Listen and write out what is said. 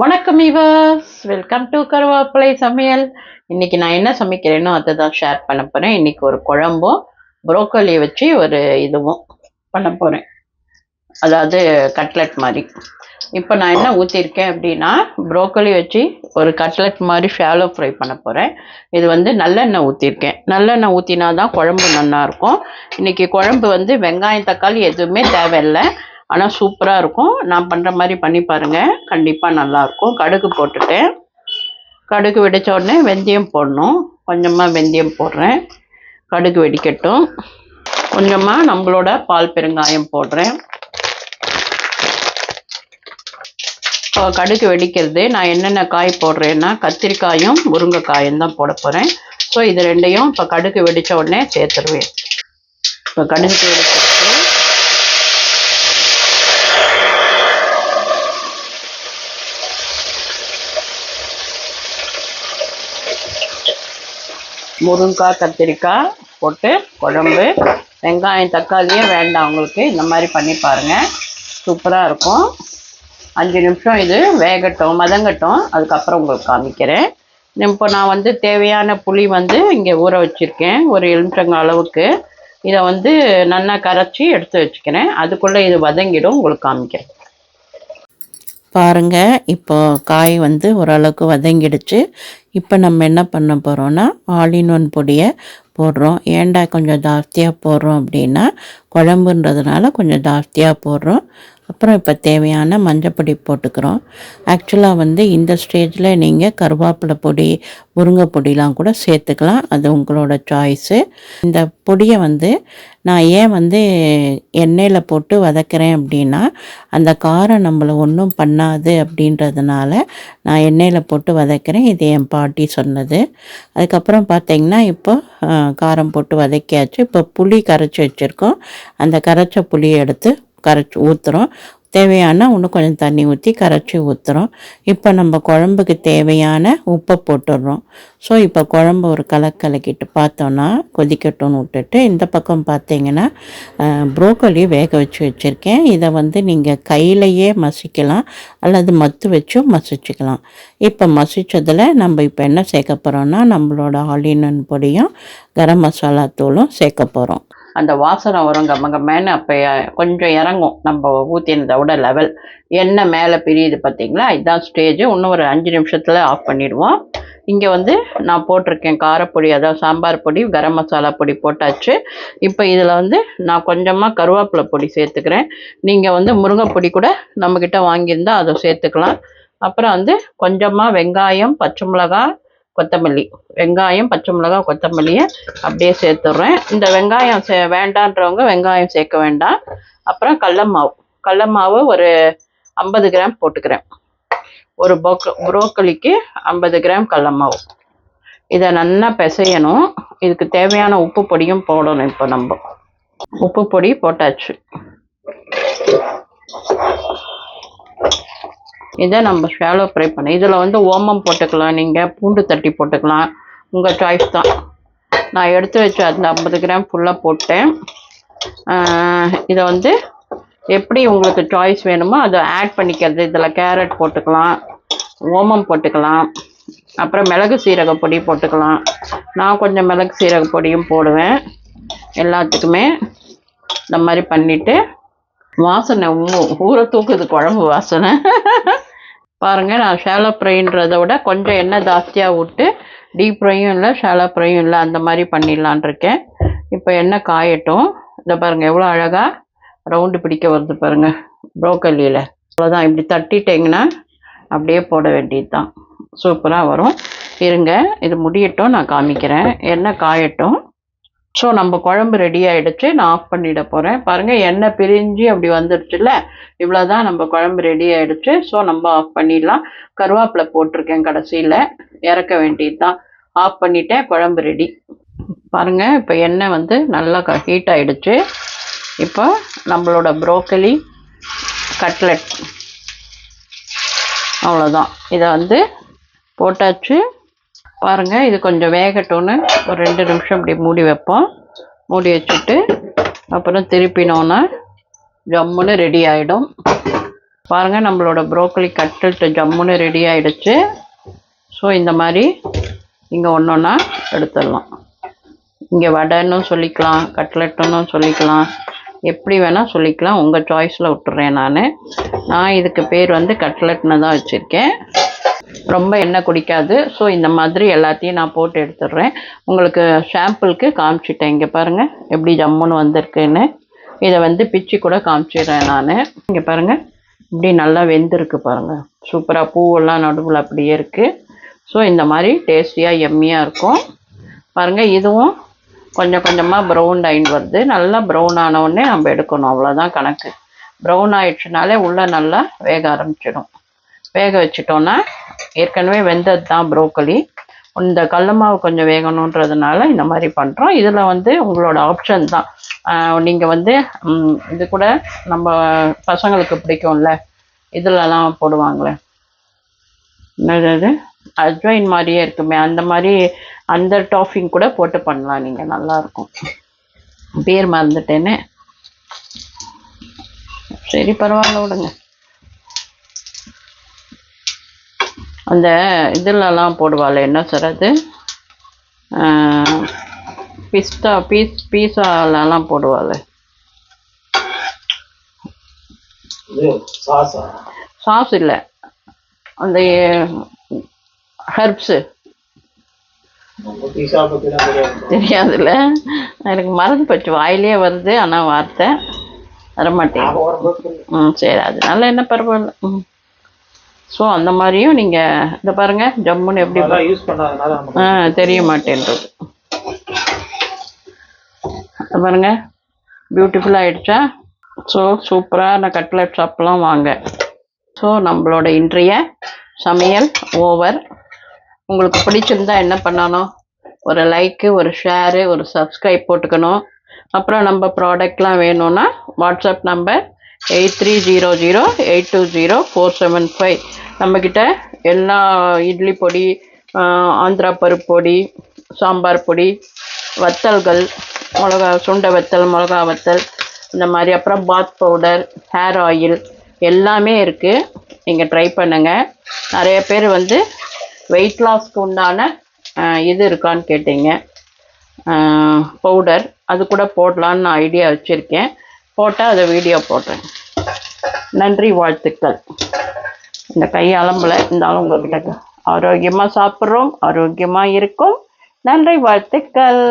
வணக்கம் இவர்ஸ் welcome to கருவேப்பிலை சமையல். இன்னைக்கு நான் என்ன சமைக்கிறேனோ அதை தான் ஷேர் பண்ண போகிறேன் இன்னைக்கு ஒரு குழம்பும் புரோக்கோலி வச்சு ஒரு இதுவும் பண்ண போகிறேன் அதாவது கட்லெட் மாதிரி. இப்போ நான் என்ன ஊற்றிருக்கேன் அப்படின்னா புரோக்கோலி வச்சு ஒரு கட்லெட் மாதிரி ஷாலோ ஃப்ரை பண்ண போகிறேன் இது வந்து நல்லெண்ணெய் ஊற்றிருக்கேன் நல்லெண்ணெய் ஊற்றினா தான் குழம்பு நல்லாயிருக்கும். இன்றைக்கி குழம்பு வந்து வெங்காயம் தக்காளி எதுவுமே தேவையில்லை. ஆனால் சூப்பராக இருக்கும். நான் பண்ணுற மாதிரி பண்ணி பாருங்கள் கண்டிப்பாக நல்லாயிருக்கும் கடுகு போட்டுட்டேன். கடுகு வெடித்த உடனே வெந்தயம் போடணும். கொஞ்சமாக வெந்தயம் போடுறேன். கடுகு வெடிக்கட்டும். கொஞ்சமாக நம்மளோட பால் பெருங்காயம் போடுறேன். இப்போ கடுகு வெடிக்கிறது நான் என்னென்ன காய் போடுறேன்னா கத்திரிக்காயும் முருங்கைக்காயும் தான் போட போகிறேன் ஸோ இது ரெண்டையும் இப்போ கடுகு வெடிச்ச உடனே சேர்த்துருவேன். இப்போ கடுகு வெடிச்சிருச்சு முருங்காய் கத்திரிக்காய் போட்டு குழம்பு வெங்காயம் தக்காளியே வேண்டாம் உங்களுக்கு. இந்த மாதிரி பண்ணி பாருங்கள் சூப்பராக இருக்கும். அஞ்சு நிமிஷம் இது வேகட்டும் மதங்கட்டும் அதுக்கப்புறம் உங்களுக்கு காமிக்கிறேன். இப்போ நான் வந்து தேவையான புளி வந்து இங்கே ஊற வச்சுருக்கேன். ஒரு எலுமிச்சங்க அளவுக்கு. இதை வந்து நல்லா கரைச்சி எடுத்து வச்சுக்கிறேன். அதுக்குள்ளே இது வதங்கிடும். உங்களுக்கு காமிக்கிறேன். பாருங்கள் இப்போது காய் வந்து ஓரளவுக்கு வதங்கிடுச்சு. இப்போ நம்ம என்ன பண்ண போகிறோம்னா ஆலினோன் ஒன் பொடியை போடுறோம். ஏன்டா கொஞ்சம் ஜாஸ்தியாக போடுறோம் அப்படின்னா குழம்புன்றதுனால கொஞ்சம் ஜாஸ்தியாக போடுறோம். அப்புறம் இப்போ தேவையான மஞ்சப்பொடி போட்டுக்கிறோம். ஆக்சுவலாக வந்து இந்த ஸ்டேஜில் நீங்கள் கருவேப்பிலை பொடி முருங்கை பொடிலாம் கூட சேர்த்துக்கலாம். அது உங்களோட சாய்ஸு இந்த பொடியை வந்து நான் ஏன் வந்து எண்ணெயில் போட்டு வதக்கிறேன் அப்படின்னா அந்த காரம் நம்மளை ஒன்றும் பண்ணாது அப்படின்றதுனால நான் எண்ணெயில் போட்டு வதக்கிறேன். இது என் பாட்டி சொன்னது. அதுக்கப்புறம் பார்த்திங்கன்னா இப்போ காரம் போட்டு வதக்கியாச்சு. இப்போ புளி கரைச்சி வச்சுருக்கோம். அந்த கரைச்ச புளியை எடுத்து கரைச்சி ஊற்றுறோம் தேவையான இன்னும் கொஞ்சம் தண்ணி ஊற்றி கரைச்சி ஊற்றுறோம் இப்போ நம்ம குழம்புக்கு தேவையான உப்பை போட்டுடுறோம். ஸோ இப்போ குழம்பு ஒரு கலக்கலக்கிட்டு பார்த்தோன்னா கொதிக்கட்டும்னு விட்டுட்டு இந்த பக்கம் பார்த்தீங்கன்னா ப்ரோக்கோலி வேக வச்சு வச்சுருக்கேன். இதை வந்து நீங்கள் கையிலையே மசிக்கலாம். அல்லது மத்து வச்சும் மசிச்சுக்கலாம். இப்போ மசித்ததில் நம்ம இப்போ என்ன சேர்க்க போகிறோன்னா நம்மளோட ஆலினன் பொடியும் கரம் மசாலா தூளும் சேர்க்க போகிறோம் அந்த வாசனை வரும் கம்ம கம்மன்னு அப்போ கொஞ்சம் இறங்கும். நம்ம ஊற்றினதோட லெவல் எண்ணெய் மேலே பிரியுது பார்த்தீங்களா இதுதான் ஸ்டேஜ் இன்னும் ஒரு அஞ்சு நிமிஷத்தில் ஆஃப் பண்ணிடுவோம். இங்கே வந்து நான் போட்டிருக்கேன் காரப்பொடி அதாவது சாம்பார் பொடி கரம் மசாலா பொடி போட்டாச்சு. இப்போ இதில் வந்து நான் கொஞ்சமாக கருவேப்பிலை பொடி சேர்த்துக்கிறேன். நீங்கள் வந்து முருங்கைப்பொடி கூட நம்மக்கிட்ட வாங்கியிருந்தால் அதை சேர்த்துக்கலாம். அப்புறம் வந்து கொஞ்சமாக வெங்காயம் பச்சை மிளகாய் கொத்தமல்லி. வெங்காயம் பச்சை மிளகாய் கொத்தமல்லியை அப்படியே சேர்த்துட்றேன். இந்த வெங்காயம் சே வேண்டான்றவங்க வெங்காயம் சேர்க்க வேண்டாம். அப்புறம் கடல மாவு. கடல மாவு ஒரு ஐம்பது கிராம் போட்டுக்கிறேன். ஒரு பொக்க புரோக்கலிக்கு ஐம்பது கிராம் கடல மாவு. இதை நல்லா பிசையணும். இதுக்கு தேவையான உப்பு பொடியும் போடணும் இப்போ நம்ம. உப்பு பொடி போட்டாச்சு. இதை நம்ம ஷாலோ ஃப்ரை பண்ண இதில் வந்து ஓமம் போட்டுக்கலாம். நீங்கள் பூண்டு தட்டி போட்டுக்கலாம். உங்கள் சாய்ஸ் தான். நான் எடுத்து வச்ச அந்த ஐம்பது கிராம் ஃபுல்லாக போட்டேன். இதை வந்து எப்படி உங்களுக்கு சாய்ஸ் வேணுமோ அதை ஆட் பண்ணிக்கிறது. இதில் கேரட் போட்டுக்கலாம். ஓமம் போட்டுக்கலாம். அப்புறம் மிளகு சீரக பொடி போட்டுக்கலாம். நான் கொஞ்சம் மிளகு சீரக பொடியும் போடுவேன். எல்லாத்துக்குமே இந்த மாதிரி பண்ணிவிட்டு வாசனை ஊற தூக்குது குழம்பு வாசனை. பாருங்கள் நான் ஷாலோ ஃப்ரைன்றதை விட கொஞ்சம் எண்ணெய் ஜாஸ்தியாக விட்டு டீப் ஃப்ரையும் இல்லை ஷாலோ ஃப்ரையும் இல்லை அந்த மாதிரி பண்ணிடலான் இருக்கேன். இப்போ எண்ணெய் காயட்டும். இதை பாருங்கள் எவ்வளோ அழகாக ரவுண்டு பிடிக்க வருது பாருங்கள் ப்ரோக்கல்லியில் அவ்வளோதான் இப்படி தட்டிட்டிங்கன்னா அப்படியே போட வேண்டியது தான் சூப்பராக வரும். இருங்க இது முடியட்டும் நான் காமிக்கிறேன். எண்ணெய் காயட்டும். ஸோ நம்ம குழம்பு ரெடி ஆகிடுச்சு நான் ஆஃப் பண்ணிட போகிறேன் பாருங்கள் எண்ணெய் பிரிஞ்சு அப்படி வந்துடுச்சுல்ல இவ்வளோ தான் நம்ம குழம்பு ரெடி ஆகிடுச்சு ஸோ நம்ம ஆஃப் பண்ணிடலாம். கருவேப்பிலை போட்டிருக்கேன் கடைசியில். இறக்க வேண்டியது தான் ஆஃப் பண்ணிட்டேன். குழம்பு ரெடி பாருங்கள் இப்போ எண்ணெய் வந்து நல்லா ஹீட் ஆகிடுச்சு இப்போ நம்மளோட ப்ரோக்கலி கட்லெட் அவ்வளோதான் இதை வந்து போட்டாச்சு. பாருங்கள் இது கொஞ்சம் வேகட்டோன்னு ஒரு ரெண்டு நிமிஷம் இப்படி மூடி வைப்போம். மூடி வச்சுட்டு அப்புறம் திருப்பினோன்னா ஜம்முன்னு ரெடி ஆகிடும் பாருங்கள் நம்மளோட ப்ரோக்கலி கட்லெட் ஜம்முன்னு ரெடி ஆகிடுச்சு ஸோ இந்த மாதிரி இங்கே ஒன்று ஒன்றா எடுத்துடலாம். இங்கே வடைன்னு சொல்லிக்கலாம் கட்லெட்டுன்னு சொல்லிக்கலாம். எப்படி வேணால் சொல்லிக்கலாம். உங்கள் சாய்ஸில் விட்டுறேன் நான். நான் இதுக்கு பேர் வந்து கட்லெட்னு தான் வச்சுருக்கேன். ரொம்ப எண்ணெய் குடிக்காது. ஸோ இந்த மாதிரி எல்லாத்தையும் நான் போட்டு எடுத்துடுறேன். உங்களுக்கு ஷாம்பிளுக்கு காமிச்சிட்டேன். இங்கே பாருங்கள் எப்படி ஜம்முன்னு வந்திருக்குன்னு. இதை வந்து பிச்சு கூட காமிச்சிடுறேன் நான். இங்கே பாருங்கள் இப்படி நல்லா வெந்திருக்கு பாருங்கள் சூப்பராக பூவெல்லாம் நடுவில் அப்படியே இருக்குது ஸோ இந்த மாதிரி டேஸ்டியாக எம்மியாக இருக்கும். பாருங்கள் இதுவும் கொஞ்சம் கொஞ்சமாக ப்ரௌன் டைன் வருது. நல்லா ப்ரௌன் ஆனவுடனே நம்ம எடுக்கணும். அவ்வளோதான் கணக்கு. ப்ரௌன் ஆயிடுச்சுனாலே உள்ளே நல்லா வேக ஆரம்பிச்சிடும். வேக வச்சிட்டோன்னா ஏற்கனவே வெந்தது தான் ப்ரோக்கலி இந்த கடல மாவு கொஞ்சம் வேகணுன்றதுனால இந்த மாதிரி பண்ணுறோம் இதில் வந்து உங்களோட ஆப்ஷன் தான். நீங்கள் வந்து இது கூட நம்ம பசங்களுக்கு பிடிக்கும்ல இதுலலாம் போடுவாங்களே. என்னது அஜ்வைன் மாதிரியே இருக்குமே. அந்த மாதிரி அந்த டாஃபிங் கூட போட்டு பண்ணலாம் நீங்கள் நல்லாயிருக்கும் பேர் மறந்துட்டேனே. சரி பரவாயில்ல விடுங்க. அந்த இதுலலாம் போடுவாள் என்ன அது? பிஸ்தா பீஸ் பீஸாலலாம் போடுவாள். சாஸ்? இல்லை. அந்த ஹெர்ப்ஸு. தெரியாதுல்ல. எனக்கு மறந்து போச்சு வாயிலே வருது ஆனால் வார்த்தை வரமாட்டேன். ம் சரி அதனால என்ன பரவாயில்ல. ம். ஸோ அந்த மாதிரியும் நீங்கள் இந்த பாருங்கள் ஜம்முன்னு எப்படி யூஸ் பண்ணாதனால ஆ தெரிய மாட்டேன்றது. இது பாருங்க பியூட்டிஃபுல் ஆயிடுச்சா? ஸோ சூப்பரான கட்லெட் சாப்பிட்லாம் வாங்க. ஸோ நம்மளோட இன்றைய சமையல் ஓவர் உங்களுக்கு பிடிச்சிருந்தா என்ன பண்ணணும்? ஒரு லைக்கு ஒரு ஷேரு ஒரு சப்ஸ்கிரைப் போட்டுக்கணும். அப்புறம் நம்ம ப்ராடக்ட்லாம் வேணும்னா WhatsApp number eight three zero zero eight two zero four seven five நம்மக்கிட்ட எல்லா இட்லி பொடி ஆந்திரா பருப்பு பொடி சாம்பார் பொடி வத்தல்கள் மிளகா சுண்டை வத்தல் மிளகா வத்தல் இந்த மாதிரி அப்புறம் பாத் பவுடர் ஹேர் ஆயில் எல்லாமே இருக்குது நீங்கள் ட்ரை பண்ணுங்கள் நிறைய பேர் வந்து வெயிட் லாஸ்க்கு உண்டான இது இருக்கான்னு கேட்டீங்க. பவுடர் அது கூட போடலான்னு நான் ஐடியா வச்சுருக்கேன். போட்டால் அதை வீடியோ போடுறேன். நன்றி வாழ்த்துக்கள். இந்த கை அலம்பல இருந்தாலும் உங்ககிட்ட ஆரோக்கியமாக சாப்பிட்றோம் ஆரோக்கியமாக இருக்கும். நன்றி வாழ்த்துக்கள்.